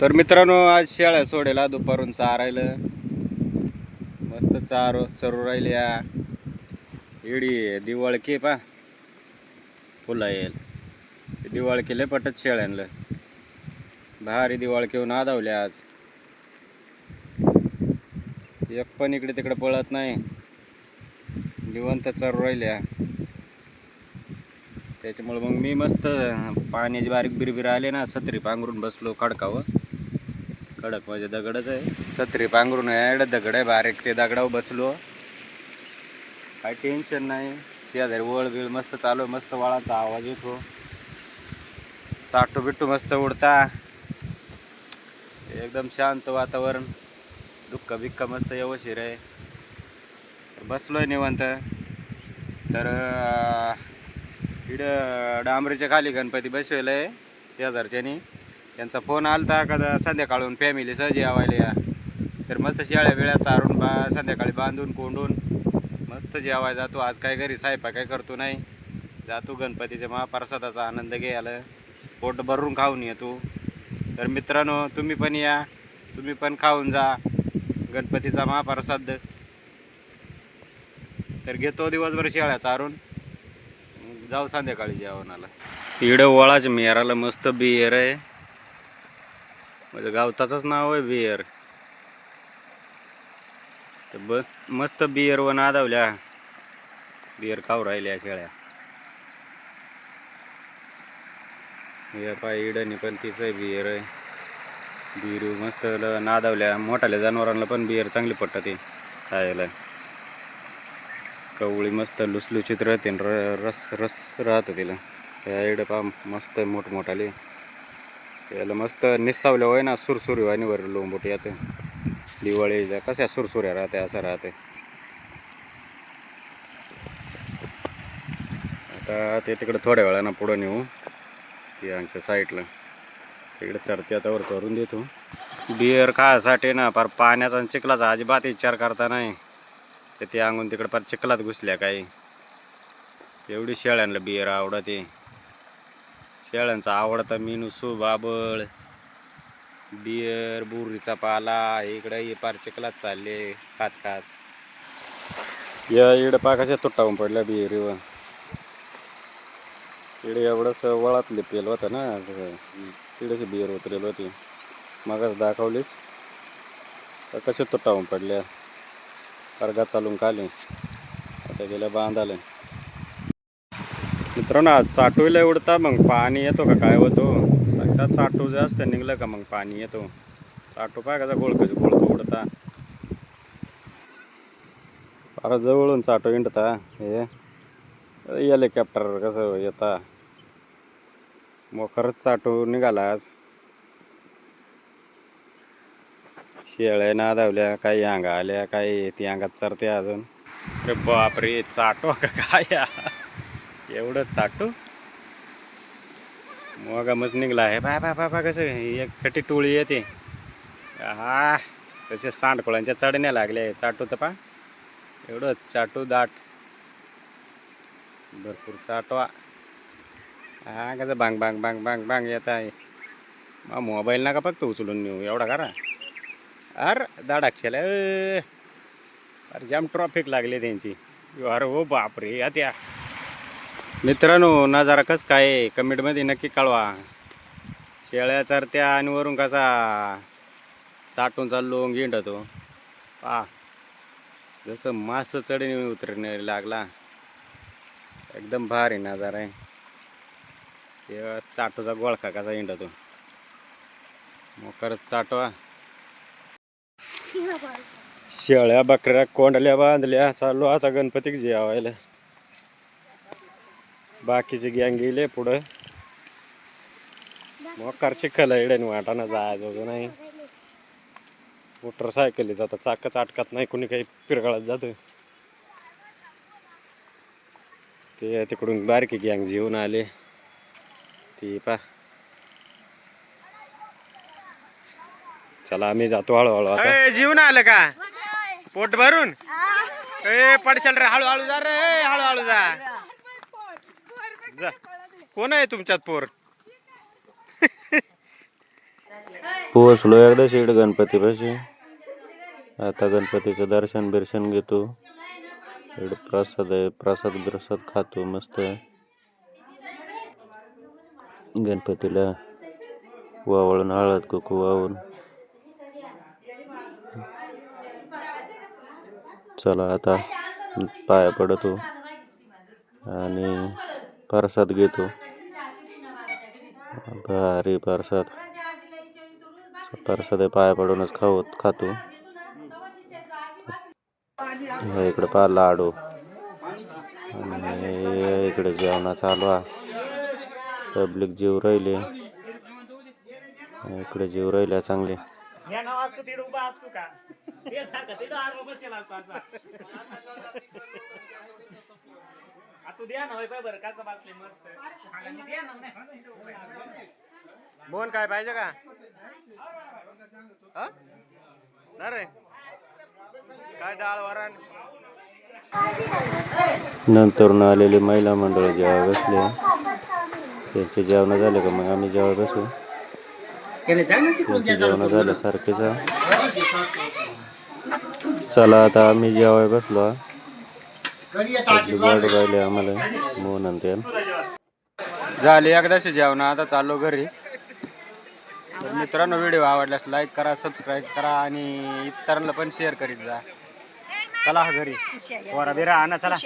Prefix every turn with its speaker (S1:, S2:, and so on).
S1: तर मित्रांनो आज शेळ्या सोडेला दुपारून चारायला. मस्त चारो चरू राहिल्या इडी दिवाळकी पा. फुला येईल. दिवाळकी लय पटत शेळ्यांना भारी दिवाळकी होऊन आदावल्या आज. एक पण इकडे तिकडे पळत नाही. निवंत चरू राहिल्या. त्याच्यामुळे मग मी मस्त पाण्याची बारीक बिरबिर आले ना सत्री पांघरून बसलो खडकावर. खडक म्हणजे दगडच आहे. सत्री पांघरून आहे दगड आहे बारीक ते दगडावर बसलो. काय टेन्शन नाही. शेजारी वळ बिळ मस्त चालू आहे, मस्त वळाचा आवाज येतो. चाटू बिट्टू मस्त उडता. एकदम शांत वातावरण. दुःख बिक्क मस्त यवशीर आहे. बसलो आहे निवंत. तर इड इकडं डांबरीच्या खाली गणपती बसवेल आहे शेजारच्यानी. त्यांचा फोन आलता का संध्याकाळून फॅमिली सहजी यावायला या. तर मस्त शेळ्या बिळ्या चारून बा संध्याकाळी बांधून कोंडून मस्त जेवाय जातो. आज काय घरी सायपा काय करतो नाही. जातो गणपतीच्या महाप्रसादाचा आनंद घ्यायला. पोट भरून खाऊन येतो. तर मित्रांनो तुम्ही पण या. तुम्ही पण खाऊन जा. गणपतीचा महाप्रसाद. तर घेतो दिवसभर शेळ्या चारून. जाऊ संध्याकाळी जेवणाला. इकडं वळाच मेराला मस्त बियर आहे. म्हणजे गावताचंच नाव आहे बियर तर बस मस्त बियर व नादावल्या बियर खाऊ राहिल्या शेळ्या. हे पाय इडनी पण तिचं आहे बियर आहे बिरू मस्त नादावल्या मोठाल्या जनावरांना पण बियर चांगली पटते खायला. कवळी मस्त लुसलुचित राहते र रस रस राहतं तिला. त्या इडं पा मस्त मोठमोठाले. त्याला मस्त निसावल्या होय ना सुरसुरी वाणीवर लोंबोट येतं. दिवाळीच्या कशा सुरसुऱ्या राहते असं राहते. आता ते तिकडे थोड्या वेळानं पुढं नेऊ ती आमच्या साईडला. तिकडे चढते आता वर चढून देतो. बियर खायसाठी ना फार पाण्याचा आणि चिखलाचा अजिबात विचार करता नाही. तर ते अंगून तिकडे फार चिखलात घुसल्या काही. एवढी शेळ्यांना बियर आवडते. शेळ्यांचा आवडता मेनू सुबाबळ. बियर बुरीचा पाला इकडं हे पार चिकलाच चालले खात खात. या इकडं पाकाच्या तुटावून पडल्या बियरीवर. इकडे एवढंच वळातले पेल होतं ना तिकडेच बियर उतरेल होती. मगच दाखवलीच तर कसे तुटावून पडल्या. अर्घा चालून खाली. आता गेल्या बांधाले. मित्रांनो चाटूला उडता मग पाणी येतो का? काय होतो? सांगता चाटू जास्त निघलं का मग पाणी येतो? चाटू पाय कसा गोळकच गोळक उडता. फार जवळून चाटू इंडता हे. हेलिकॉप्टर कसं येता? मोखरच चाटू निघाला आज. शेळ्या ना धावल्या काही अंगा आल्या काही ती अंगात चरते अजून. अरे बापरे चाटू का काय? या? एवढं चाटू मग निघला आहे. बाय बाय बाय कसं एक खटी टोळी येते. हा तसे सांडकोळांच्या चढण्या लागल्या चाटू तर पा एवढं चाटू दाट. भरपूर चाटवा. हा कसं बांग बांग बांग बांग बांग येत आहे. मग मोबाईल नका फक्त उचलून नेऊ. एवढा करा. अर दाडाक्षेला अरे जाम ट्रॉफिक लागले त्यांची. अरे हो बापरे या त्या. मित्रांनो नजारा कस काय कमेंटमध्ये नक्की कळवा. शेळ्या चरत्या आणि वरून कसा साठून चाललो गिंडतो पा जसं मास चढणी उतरणे लागला. एकदम भारी नजारा आहे. तेव्हा चाटूचा गोळखा कसा हिंडतो. मग करत चाटवा. शेळ्या बकऱ्या कोंडल्या बांधल्या. चाललो आता गणपतीक जेवायला. बाकीचे गँग गेले पुढं. मोकार चिखल इडे वाटाना जायचं होतं नाही. मोटरसायकली जातात चाकच अटकत नाही कोणी काही पिरगाळत जातं. ते तिकडून बारकी गँग जेवून आले. ती पा. चला आम्ही जातो हळूहळू आता. जीवन आलं का? पोट भरून? ए पडशाल रे हळूहळू जा रे हळूहळू जा. जा. कोण आहे तुमच्यात पोर?
S2: पोहोचलो एकदा शेड गणपतीपाशी. आता गणपतीचं दर्शन बिर्शन घेतो. प्रसाद आहे प्रसाद बिरसाद खातो मस्त गणपतीला वावळून हळद कुकू वावून चला आता पाया पडतो. आणि प्रसाद घेतो. भारी प्रसाद. प्रसाद आहे, पाया पडूनच खाऊ खातो. इकडे पा लाडू. आणि इकडे जेवणा चालू आहे. पब्लिक जीव राहिले. इकडे जीव राहिले चांगले.
S3: उभा असतो का? ते द्या ना होय पाय बरं कसं बसले मस्त. आणि द्या ना नाही, इथं उभा आहे.
S1: बोन काय पाहिजे का? हा? ना रे. काय डाळ वरण?
S2: नंतर आलेली महिला मंडळ जेव्हा बसले त्यांचे जेवण झाले का मग आम्ही जेव्हा बसू? त्यांचे जेवण झाल्यासारखेच आहे. चला आता आम्ही जेवाय बसलो. राहिले आम्हाला मोहन आणि ते.
S1: झाली एकदाशी जेवण आता चाललो घरी. तर मित्रांनो व्हिडिओ आवडल्यास लाईक करा सबस्क्राईब करा आणि इतरांना पण शेअर करीत जा. चला घरी. वरा बिरा आणा चला.